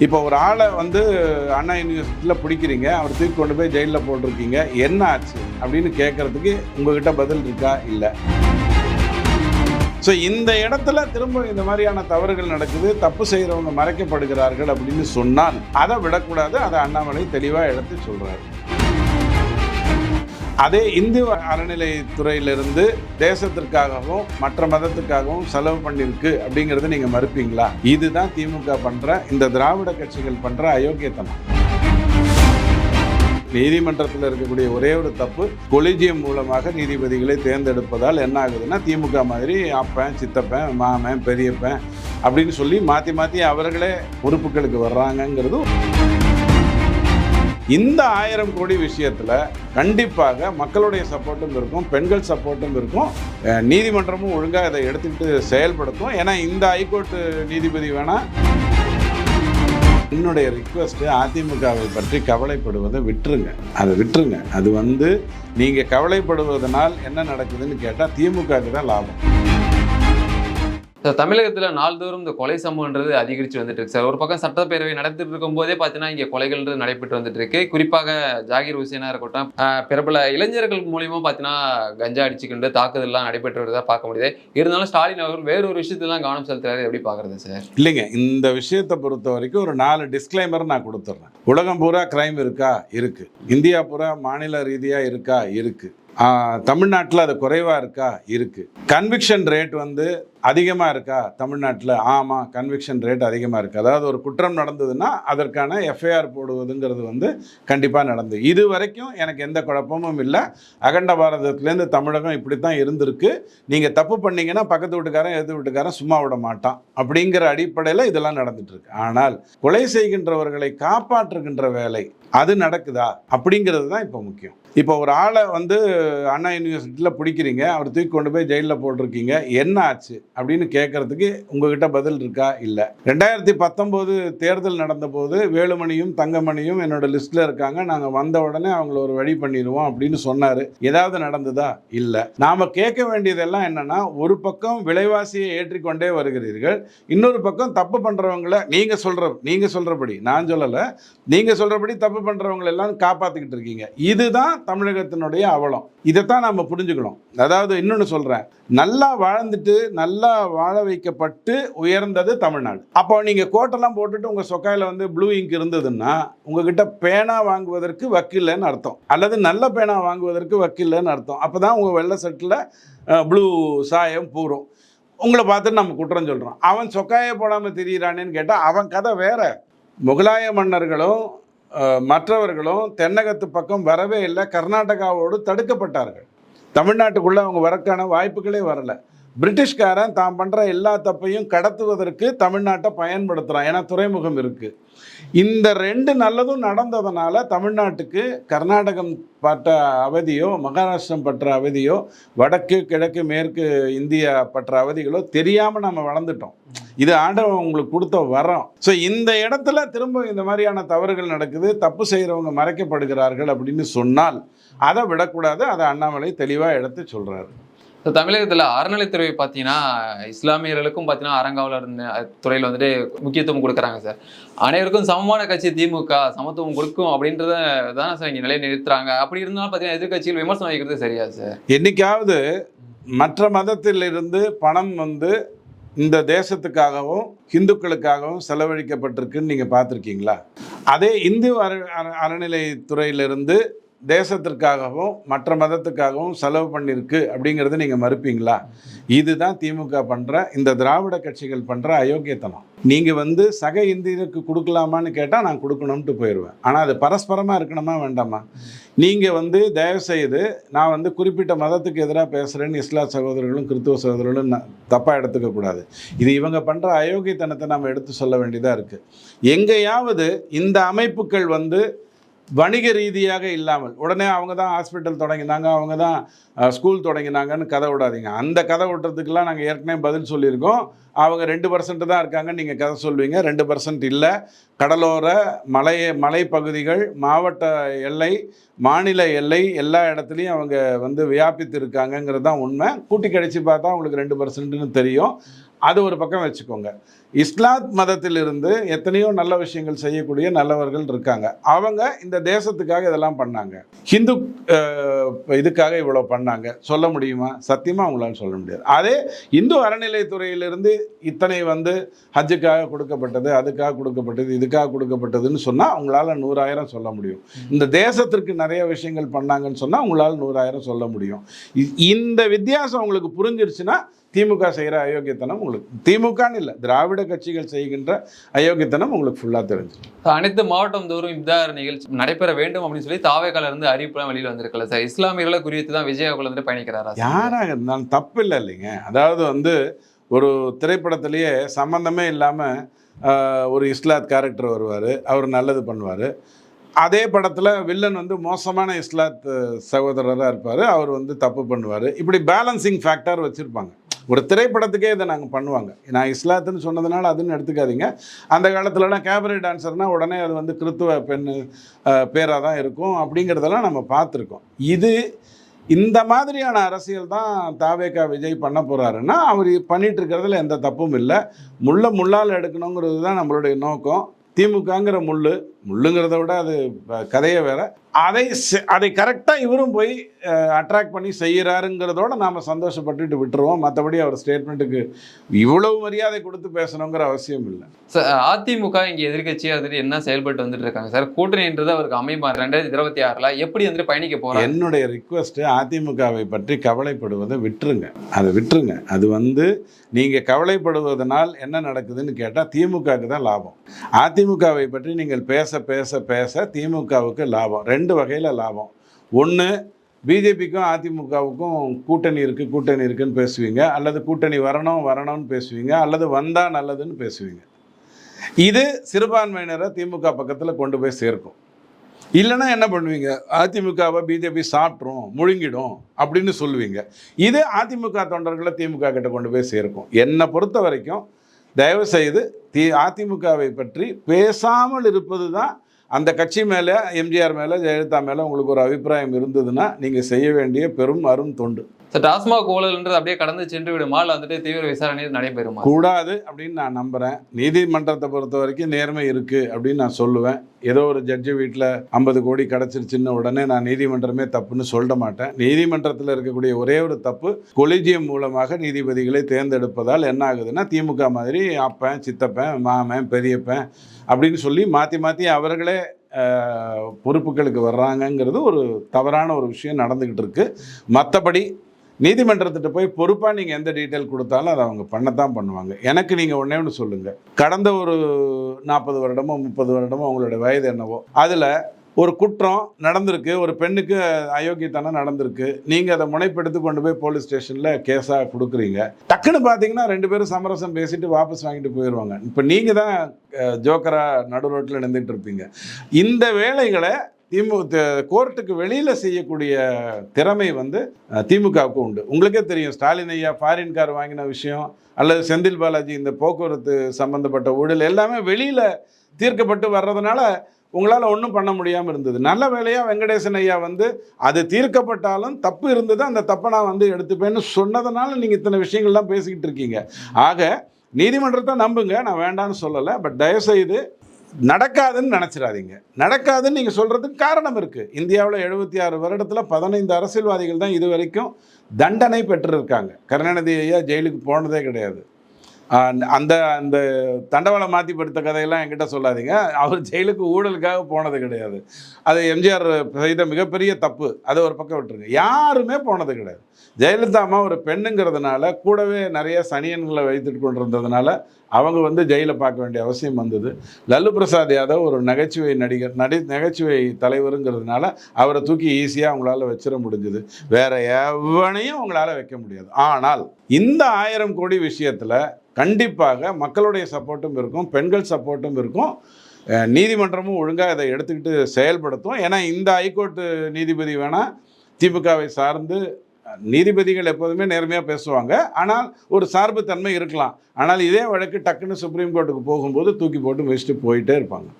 இப்போ ஒரு ஆளை வந்து அண்ணா யூனிவர்சிட்டியில் பிடிக்கிறீங்க அவர் தூக்கி கொண்டு போய் ஜெயிலில் போட்டிருக்கீங்க என்ன ஆச்சு அப்படின்னு கேட்கறதுக்கு உங்ககிட்ட பதில் இருக்கா? இல்லை. ஸோ இந்த இடத்துல திரும்ப இந்த மாதிரியான தவறுகள் நடக்குது தப்பு செய்கிறவங்க மறைக்கப்படுகிறார்கள் அப்படின்னு சொன்னால் அதை விடக்கூடாது அதை அண்ணாமலை தெளிவாக எடுத்து சொல்கிறாரு அதே இந்து அறநிலைத்துறையிலிருந்து தேசத்திற்காகவும் மற்ற மதத்துக்காகவும் செலவு பண்ணியிருக்கு அப்படிங்கிறத நீங்கள் மறுப்பீங்களா? இதுதான் திமுக பண்ணுற இந்த திராவிட கட்சிகள் பண்ணுற அயோக்கியத்தனம். நீதிமன்றத்தில் இருக்கக்கூடிய ஒரே ஒரு தப்பு கொலிஜியம் மூலமாக நீதிபதிகளை தேர்ந்தெடுப்பதால் என்ன ஆகுதுன்னா திமுக மாதிரி அப்பன் சித்தப்பன் மாமன் பெரியப்பன் அப்படின்னு சொல்லி மாற்றி மாற்றி அவர்களே பொறுப்புகளுக்கு வர்றாங்கங்கிறதும் இந்த ஆயிரம் கோடி விஷயத்தில் கண்டிப்பாக மக்களுடைய சப்போர்ட்டும் இருக்கும் பெண்கள் சப்போர்ட்டும் இருக்கும். நீதிமன்றமும் ஒழுங்காக இதை எடுத்துக்கிட்டு செயல்படுத்தும். ஏன்னா இந்த ஹைகோர்ட்டு நீதிபதி வேணால் என்னுடைய ரிக்வெஸ்ட்டு அதிமுகவை பற்றி கவலைப்படுவதை விட்டுருங்க. அதை விட்டுருங்க. அது வந்து நீங்கள் கவலைப்படுவதனால் என்ன நடக்குதுன்னு கேட்டால் திமுகவுக்கு தான் லாபம். சார் தமிழகத்தில் நாள்தோறும் இந்த கொலை சம்பவம்ன்றது அதிகரித்து வந்துட்டு இருக்கு சார். ஒரு பக்கம் சட்டப்பேரவை நடத்திட்டு இருக்கும் போதே பார்த்தீங்கன்னா இங்கே கொலைகள்ன்றது நடைபெற்று வந்துட்டு இருக்கு குறிப்பாக ஜாகிர் ஹுசேனா இருக்கட்டும் பிரபல இளைஞர்கள் மூலியமாக பார்த்தீங்கன்னா கஞ்சா அடிச்சுக்கிண்டு தாக்குதல்லாம் நடைபெற்று வருதா பார்க்க முடியுது. இருந்தாலும் ஸ்டாலின் அவர்கள் வேறு ஒரு விஷயத்தெல்லாம் கவனம் செலுத்துறாரு. எப்படி பார்க்குறது சார்? இல்லைங்க இந்த விஷயத்தை பொறுத்த வரைக்கும் ஒரு நாலு டிஸ்க்ளைமர் நான் கொடுத்துட்றேன் உலகம் பூரா கிரைம் இருக்கா? இருக்கு. இந்தியா பூரா மாநில ரீதியாக இருக்கா? இருக்கு. தமிழ்நாட்டில் அது குறைவாக இருக்கா? இருக்குது கன்விக்ஷன் ரேட் வந்து அதிகமாக இருக்கா? தமிழ்நாட்டில்? ஆமாம் கன்விக்ஷன் ரேட் அதிகமாக இருக்குது அதாவது ஒரு குற்றம் நடந்ததுன்னா அதற்கான எஃப்ஐஆர் போடுவதுங்கிறது வந்து கண்டிப்பாக நடந்தது இது வரைக்கும் எனக்கு எந்த குழப்பமும் இல்லை. அகண்ட பாரதத்துலேருந்து தமிழகம் இப்படி தான் இருந்திருக்கு. நீங்கள் தப்பு பண்ணிங்கன்னா பக்கத்து வீட்டுக்காரன் எதிர்த்து வீட்டுக்காரன் சும்மா விட மாட்டான் அப்படிங்கிற அடிப்படையில் இதெல்லாம் நடந்துட்டுருக்கு ஆனால் கொலை செய்கின்றவர்களை காப்பாற்றுகின்ற வேலை அது நடக்குதா? அப்படிங்கிறது தான் இப்போ முக்கியம். இப்போ ஒரு ஆளை வந்து அண்ணா யூனிவர்சிட்டியில் பிடிக்கிறீங்க அவர் தூக்கி கொண்டு போய் ஜெயிலில் போட்டிருக்கீங்க என்ன ஆச்சு? அப்படின்னு கேட்கறதுக்கு உங்ககிட்ட பதில் இருக்கா? இல்லை. ரெண்டாயிரத்தி பத்தொம்போது தேர்தல் நடந்தபோது வேலுமணியும் தங்கமணியும் என்னோட லிஸ்ட்டில் இருக்காங்க. நாங்கள் வந்த உடனே அவங்கள ஒரு வழி பண்ணிடுவோம் அப்படின்னு சொன்னார். ஏதாவது நடந்ததா? இல்லை. நாம் கேட்க வேண்டியதெல்லாம் என்னென்னா ஒரு பக்கம் விலைவாசியை ஏற்றிக்கொண்டே வருகிறீர்கள் இன்னொரு பக்கம் தப்பு பண்ணுறவங்கள நீங்கள் சொல்கிற நீங்கள் சொல்கிறபடி நான் சொல்லலை நீங்கள் சொல்கிறபடி தப்பு பண்ணுறவங்களை எல்லாம் காப்பாற்றிக்கிட்டு இருக்கீங்க. இதுதான் தமிழகத்தினுடைய அவலம். இதைத்தான் நம்ம புரிஞ்சுக்கணும். அதாவது இன்னொன்று சொல்கிறேன் நல்லா வாழ்ந்துட்டு நல்லா வாழ வைக்கப்பட்டு உயர்ந்தது தமிழ்நாடு. அப்போ நீங்கள் கோட்டெல்லாம் போட்டுட்டு உங்கள் சொக்காயில் வந்து ப்ளூ இங்க் இருந்ததுன்னா உங்ககிட்ட பேனா வாங்குவதற்கு வக்கில்லைன்னு அர்த்தம். அல்லது நல்ல பேனா வாங்குவதற்கு வக்கில்லைன்னு அர்த்தம். அப்போ தான் உங்கள் வெள்ளை சட்டில் ப்ளூ சாயம் பூரும். உங்களை பார்த்துட்டு நம்ம குற்றம் சொல்கிறோம் அவன் சொக்காயை போடாமல் தெரியிறானேன்னு கேட்டால் அவன் கதை வேற. முகலாய மன்னர்களும் மற்றவர்களும் தென்னகத்து பக்கம் வரவே இல்லை. கர்நாடகாவோடு தடுக்கப்பட்டார்கள். தமிழ்நாட்டுக்குள்ளே அவங்க வரக்கான வாய்ப்புகளே வரலை. பிரிட்டிஷ்காரன் தான் பண்ணுற எல்லா தப்பையும் கடத்துவதற்கு தமிழ்நாட்டை பயன்படுத்துகிறான் ஏன்னா துறைமுகம் இருக்குது இந்த ரெண்டு நல்லதும் நடந்ததுனால தமிழ்நாட்டுக்கு கர்நாடகம் பட்ட அவதியோ மகாராஷ்டிரம் பற்ற அவதியோ வடக்கு கிழக்கு மேற்கு இந்தியா பற்ற அவதிகளோ தெரியாமல் நம்ம வளர்ந்துட்டோம். இது ஆண்டவன் உங்களுக்கு கொடுத்த வரம். ஸோ இந்த இடத்துல திரும்ப இந்த மாதிரியான தவறுகள் நடக்குது தப்பு செய்கிறவங்க மறைக்கப்படுகிறார்கள் அப்படின்னு சொன்னால் அதை விடக்கூடாது அதை அண்ணாமலை தெளிவாக எடுத்து சொல்கிறாரு ஸோ தமிழகத்தில் அறநிலைத்துறை பார்த்தீங்கன்னா இஸ்லாமியர்களுக்கும் பார்த்தீங்கன்னா அறங்காவலர் துறையில் வந்துட்டு முக்கியத்துவம் கொடுக்குறாங்க சார். அனைவருக்கும் சமமான கட்சி திமுக சமத்துவம் கொடுக்கும் அப்படின்றத தானே சார் இங்கே நிலையை நிறுத்துறாங்க அப்படி இருந்தாலும் பார்த்தீங்கன்னா எதிர்க்கட்சிகள் விமர்சனம் வைக்கிறது சரியா சார்? என்னைக்காவது மற்ற மதத்திலிருந்து பணம் வந்து இந்த தேசத்துக்காகவும் இந்துக்களுக்காகவும் செலவழிக்கப்பட்டிருக்குன்னு நீங்கள் பார்த்துருக்கீங்களா? அதே இந்து அற அற- அறநிலைத்துறையிலிருந்து தேசத்திற்காகவும் மற்ற மதத்துக்காகவும் செலவு பண்ணியிருக்கு அப்படிங்கிறத நீங்கள் மறுப்பீங்களா? இதுதான் திமுக பண்ணுற இந்த திராவிட கட்சிகள் பண்ணுற அயோக்கியத்தனம். நீங்கள் வந்து சக இந்தியருக்கு கொடுக்கலாமான்னு கேட்டால் நான் கொடுக்கணும்ட்டு போயிடுவேன் ஆனால் அது பரஸ்பரமாக இருக்கணுமா வேண்டாமா? நீங்கள் வந்து தயவு செய்து நான் வந்து குறிப்பிட்ட மதத்துக்கு எதிராக பேசுகிறேன்னு இஸ்லாம் சகோதரர்களும் கிறிஸ்துவ சகோதரர்களும் தப்பாக எடுத்துக்கக்கூடாது இது இவங்க பண்ணுற அயோக்கியத்தனத்தை நம்ம எடுத்து சொல்ல வேண்டியதாக இருக்குது எங்கேயாவது இந்த அமைப்புகள் வந்து வணிக ரீதியாக இல்லாமல் உடனே அவங்க தான் ஹாஸ்பிட்டல் தொடங்கினாங்க அவங்க தான் ஸ்கூல் தொடங்கினாங்கன்னு கதை விடாதீங்க. அந்த கதை விட்டுறதுக்கெல்லாம் நாங்கள் ஏற்கனவே பதில் சொல்லியிருக்கோம். அவங்க ரெண்டு பர்சன்ட் தான் இருக்காங்க நீங்கள் கதை சொல்லுவீங்க ரெண்டு பர்சன்ட் இல்லை. கடலோர மலை மலைப்பகுதிகள் மாவட்ட எல்லை மாநில எல்லை எல்லா இடத்துலையும் அவங்க வந்து வியாபித்து இருக்காங்கங்கிறது தான் உண்மை. கூட்டி கழிச்சு பார்த்தா அவங்களுக்கு ரெண்டு பர்சன்ட்னு தெரியும். அது ஒரு பக்கம் வச்சுக்கோங்க. இஸ்லாத் மதத்திலிருந்து எத்தனையோ நல்ல விஷயங்கள் செய்யக்கூடிய நல்லவர்கள் இருக்காங்க. அவங்க இந்த தேசத்துக்காக இதெல்லாம் பண்ணாங்க. ஹிந்து இதுக்காக இவ்வளோ பண்ணாங்க. சொல்ல முடியுமா? சத்தியமாக அவங்களால சொல்ல முடியாது. அதே இந்து அறநிலைத்துறையிலிருந்து இத்தனை வந்து ஹஜ்ஜுக்காக கொடுக்கப்பட்டது அதுக்காக கொடுக்கப்பட்டது இதுக்காக கொடுக்கப்பட்டதுன்னு சொன்னால் அவங்களால நூறாயிரம் சொல்ல முடியும். இந்த தேசத்திற்கு நிறைய விஷயங்கள் பண்ணாங்கன்னு சொன்னால் உங்களால் நூறாயிரம் சொல்ல முடியும். இந்த வித்தியாசம் உங்களுக்கு புரிஞ்சிருச்சுன்னா திமுக செய்கிற அயோக்கியத்தனம் உங்களுக்கு. திமுகன்னு இல்லை திராவிட கட்சிகள் செய்கின்ற அயோக்கியத்தனம் உங்களுக்கு ஃபுல்லாக தெரிஞ்சிடும். அனைத்து மாவட்டம் தோறும் இப்தார் நிகழ்ச்சி நடைபெற வேண்டும் அப்படின்னு சொல்லி தாவேக்கால இருந்து அறிவிப்புலாம் வெளியில வந்திருக்கல சார். இஸ்லாமியர்களை குறித்து தான் விஜய் அவர்கள் வந்துட்டு பயணிக்கிறாரா? யாராக இருந்தாலும் தப்பு இல்லை இல்லைங்க. அதாவது வந்து ஒரு திரைப்படத்திலேயே சம்மந்தமே இல்லாமல் ஒரு இஸ்லாத் கேரக்டர் வருவார் அவர் நல்லது பண்ணுவார். அதே படத்தில் வில்லன் வந்து மோசமான இஸ்லாத் சகோதரராக இருப்பார் அவர் வந்து தப்பு பண்ணுவார். இப்படி பேலன்சிங் ஃபேக்டர் வச்சுருப்பாங்க. ஒரு திரைப்படத்துக்கே இதை நாங்கள் பண்ணுவாங்க. நான் இஸ்லாத்துன்னு சொன்னதுனால அதுன்னு எடுத்துக்காதீங்க. அந்த காலத்துலலாம் கேபரே டான்ஸர்னால் உடனே அது வந்து கிறித்துவ பெண் பேராக தான் இருக்கும் அப்படிங்கிறதெல்லாம் நம்ம பார்த்துருக்கோம். இது இந்த மாதிரியான அரசியல் தான் தாவேகா விஜய் பண்ண போகிறாருன்னா அவர் பண்ணிகிட்டு இருக்கிறதுல எந்த தப்பும் இல்லை. முள்ள முள்ளால் எடுக்கணுங்கிறது தான் நம்மளுடைய நோக்கம். திமுகங்கிற முள் முள்ளுங்கிறத விட அது கதையே வேற. அதை அதை கரெக்டாக இவரும் போய் அட்ராக்ட் பண்ணி செய்கிறாருங்கிறதோட நாம் சந்தோஷப்பட்டுட்டு விட்டுருவோம். மற்றபடி அவர் ஸ்டேட்மெண்ட்டுக்கு இவ்வளவு மரியாதை கொடுத்து பேசணுங்கிற அவசியம் இல்லை. சார் அதிமுக இங்க எதிர்க்கட்சியா வந்துட்டு என்ன செயல்பட்டு வந்துட்டு இருக்காங்க? சார் கூட்டணின்றது அவருக்கு அமைப்பா ரெண்டாயிரத்தி இருபத்தி ஆறுல எப்படி வந்துட்டு பயணிக்க போறாங்க என்னுடைய ரிக்வெஸ்ட்டு அதிமுகவை பற்றி கவலைப்படுவதை விட்டுருங்க. அதை விட்டுருங்க. அது வந்து நீங்கள் கவலைப்படுவதனால் என்ன நடக்குதுன்னு கேட்டால் திமுகவுக்கு தான் லாபம். அதிமுகவை பற்றி நீங்கள் பேச பேச பேச பேச திமுகவுக்கு லாபம். ரெண்டு வகையில் லாபம். ஒன்று பிஜேபிக்கும் அதிமுகவுக்கும் கூட்டணி இருக்குது கூட்டணி இருக்குன்னு பேசுவீங்க. அல்லது கூட்டணி வரணும் வரணும்னு பேசுவீங்க. அல்லது வந்தால் நல்லதுன்னு பேசுவீங்க. இது சிறுபான்மையினரை திமுக பக்கத்தில் கொண்டு போய் சேர்க்கும். இல்லைன்னா என்ன பண்ணுவீங்க? அதிமுகவை பிஜேபி சாப்பிட்ரும் முழுங்கிடும் அப்படின்னு சொல்லுவீங்க. இது அதிமுக தொண்டர்களை திமுக கிட்ட கொண்டு போய் சேர்க்கும். என்னை பொறுத்த வரைக்கும் தயவுசெய்து தி அதிமுகவை பற்றி பேசாமல் இருப்பது தான் அந்த கட்சி மேலே எம்ஜிஆர் மேலே ஜெயலலிதா மேலே உங்களுக்கு ஒரு அபிப்பிராயம் இருந்ததுன்னா நீங்கள் செய்ய வேண்டிய பெரும் அரும் தொண்டு. சார் டாஸ்மாக் ஊழல்ன்றது அப்படியே கடந்து சென்று விடுமா. இல்லை வந்துட்டு தீவிர விசாரணை நடைபெறுமா? கூடாது அப்படின்னு நான் நம்புகிறேன் நீதிமன்றத்தை பொறுத்த வரைக்கும் நேர்மை இருக்குது அப்படின்னு நான் சொல்லுவேன். ஏதோ ஒரு ஜட்ஜு வீட்டில் ஐம்பது கோடி கிடச்சிருச்சுன்னு உடனே நான் நீதிமன்றமே தப்புன்னு சொல்ல மாட்டேன். நீதிமன்றத்தில் இருக்கக்கூடிய ஒரே ஒரு தப்பு கொலிஜியம் மூலமாக நீதிபதிகளை தேர்ந்தெடுப்பதால் என்ன ஆகுதுன்னா திமுக மாதிரி அப்பன் சித்தப்பன் மாமன் பெரியப்பன் அப்படின்னு சொல்லி மாற்றி மாற்றி அவர்களே பொறுப்புகளுக்கு வர்றாங்கங்கிறது ஒரு தவறான ஒரு விஷயம் நடந்துக்கிட்டு இருக்கு. மற்றபடி நீதிமன்றத்திட்ட போய் பொறுப்பாக நீங்கள் எந்த டீட்டெயில் கொடுத்தாலும் அதை அவங்க பண்ணத்தான் பண்ணுவாங்க. எனக்கு நீங்கள் ஒன்றே ஒன்று சொல்லுங்கள் கடந்த ஒரு நாற்பது வருடமோ முப்பது வருடமோ அவங்களுடைய வயது என்னவோ அதில் ஒரு குற்றம் நடந்திருக்கு ஒரு பெண்ணுக்கு அயோக்கியத்தனம் நடந்திருக்கு. நீங்கள் அதை முனைப்பெடுத்து கொண்டு போய் போலீஸ் ஸ்டேஷனில் கேஸாக கொடுக்குறீங்க. டக்குன்னு பார்த்தீங்கன்னா ரெண்டு பேரும் சமரசம் பேசிட்டு வாபஸ் வாங்கிட்டு போயிடுவாங்க இப்போ நீங்கள் தான் ஜோக்கராக நடு ரோட்டில் நின்றுட்டு இருப்பீங்க. இந்த வேலைகளை திமுக கோர்ட்டுக்கு வெளியில் செய்யக்கூடிய திறமை வந்து திமுகவுக்கு உண்டு. உங்களுக்கே தெரியும் ஸ்டாலின் ஐயா ஃபாரின் கார் வாங்கின விஷயம் அல்லது செந்தில் பாலாஜி இந்த போக்குவரத்து சம்பந்தப்பட்ட ஊழல் எல்லாமே வெளியில் தீர்க்கப்பட்டு வர்றதுனால உங்களால் ஒன்றும் பண்ண முடியாமல் இருந்தது. நல்ல வேலையாக வெங்கடேசன் ஐயா வந்து அது தீர்க்கப்பட்டாலும் தப்பு இருந்தது அந்த தப்பை நான் வந்து எடுத்துப்பேன்னு சொன்னதுனால நீங்கள் இத்தனை விஷயங்கள்லாம் பேசிக்கிட்டு இருக்கீங்க. ஆக நீதிமன்றத்தை நம்புங்க நான் வேண்டாம்னு சொல்லலை பட் தயவுசெய்து நடக்காதுன்னு நினச்சிடாதீங்க. நடக்காதுன்னு நீங்கள் சொல்கிறதுக்கு காரணம் இருக்குது இந்தியாவில் எழுபத்தி ஆறு வருடத்தில் பதினைந்து அரசியல்வாதிகள் தான் இது வரைக்கும் தண்டனை பெற்றிருக்காங்க. கருணாநிதி ஐயா ஜெயிலுக்கு போனதே கிடையாது. அந்த அந்த தண்டவாளம் மாற்றி படுத்த கதையெல்லாம் என்கிட்ட சொல்லாதீங்க. அவர் ஜெயிலுக்கு ஊழலுக்காக போனது கிடையாது. அது எம்ஜிஆர் செய்த மிகப்பெரிய தப்பு. அதை ஒரு பக்கம் விட்டுருங்க. யாருமே போனது கிடையாது. ஜெயலலிதா அம்மா ஒரு பெண்ணுங்கிறதுனால கூடவே நிறைய சனியன்களை வைத்துட்டு கொண்டிருந்ததுனால அவங்க வந்து ஜெயிலை பார்க்க வேண்டிய அவசியம் வந்தது. லல்லு பிரசாத் யாதவ் ஒரு நகைச்சுவை நடிகர் நடி நகைச்சுவை தலைவருங்கிறதுனால அவரை தூக்கி ஈஸியாக அவங்களால வச்சிட முடிஞ்சுது. வேற எவனையும் அவங்களால வைக்க முடியாது. ஆனால் இந்த ஆயிரம் கோடி விஷயத்தில் கண்டிப்பாக மக்களுடைய சப்போர்ட்டும் இருக்கும் பெண்கள் சப்போர்ட்டும் இருக்கும். நீதிமன்றமும் ஒழுங்காக இதை எடுத்துக்கிட்டு செயல்படுத்தும். ஏன்னா இந்த ஹைகோர்ட்டு நீதிபதி வேணால் திமுகவை சார்ந்து நீதிபதிகள் எப்போதுமே நேர்மையாக பேசுவாங்க. ஆனால் ஒரு சார்பு தன்மை இருக்கலாம். ஆனால் இதே வழக்கு டக்குன்னு சுப்ரீம் கோர்ட்டுக்கு போகும்போது தூக்கி போட்டு வச்சுட்டு போயிட்டே இருப்பாங்க.